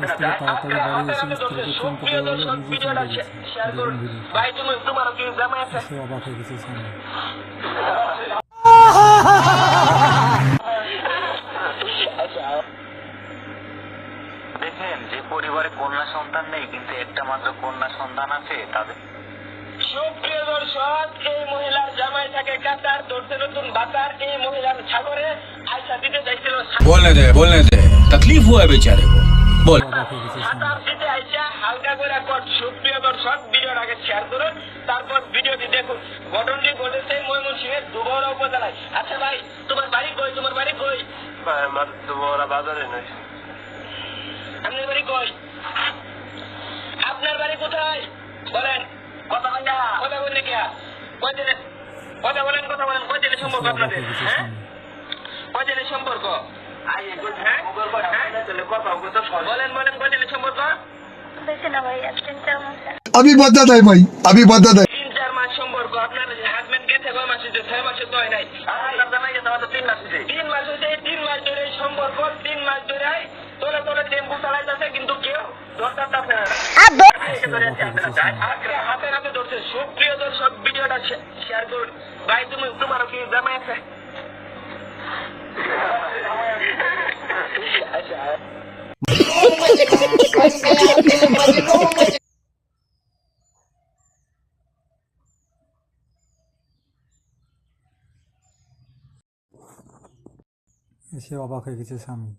Um, দেখেন যে পরিবারে কন্যা সন্তান নেই কিন্তু একটা মাত্র কন্যা সন্তান আছে তাদের। সুপ্রিয় দর্শক এই মহিলার জামাই থাকে কাতার ধরতে নতুন বাতার। এই মহিলার সাগরে আয়সা দিতে চাইছিল বলে দে বলে দে। তকলিফ হয় বেচারে সাঁতার দিতে আইসা হালকা করে কট সুপ্রিয় দর্শক ভিডিওর আগে শেয়ার করুন তারপর ভিডিওটি দেখুন ঘটনটি ঘটেছে ময়মনসিংহের দুবরা উপজেলায় আচ্ছা ভাই তোমার বাড়ি কই তোমার বাড়ি কই আমার দুবরা বাজারে নয় আপনার বাড়ি কই আপনার বাড়ি কোথায় বলেন কথা বলেন কথা বললে কে কথা বলেন কথা বলেন কয় সম্পর্ক আপনাদের হয়ে? কয় আমি বাধা দেয় ভাই আমি বাধা দেয় তিন চার মাস সম্পর্ক আপনার হাজবেন্ড গেছে কয় মাস হয়েছে ছয় মাসে তো তিন মাস হয়েছে তিন মাস তিন মাস ধরে সম্পর্ক তিন মাস ধরে তোলে তোলে টেম্পু চালাইতেছে কিন্তু কেউ দরকার না হাতে হাতে ধরছে সুপ্রিয় দর্শক ভিডিওটা শেয়ার করুন ভাই তুমি তোমার কি জামাই আছে সে অবাক হয়ে গেছে স্বামী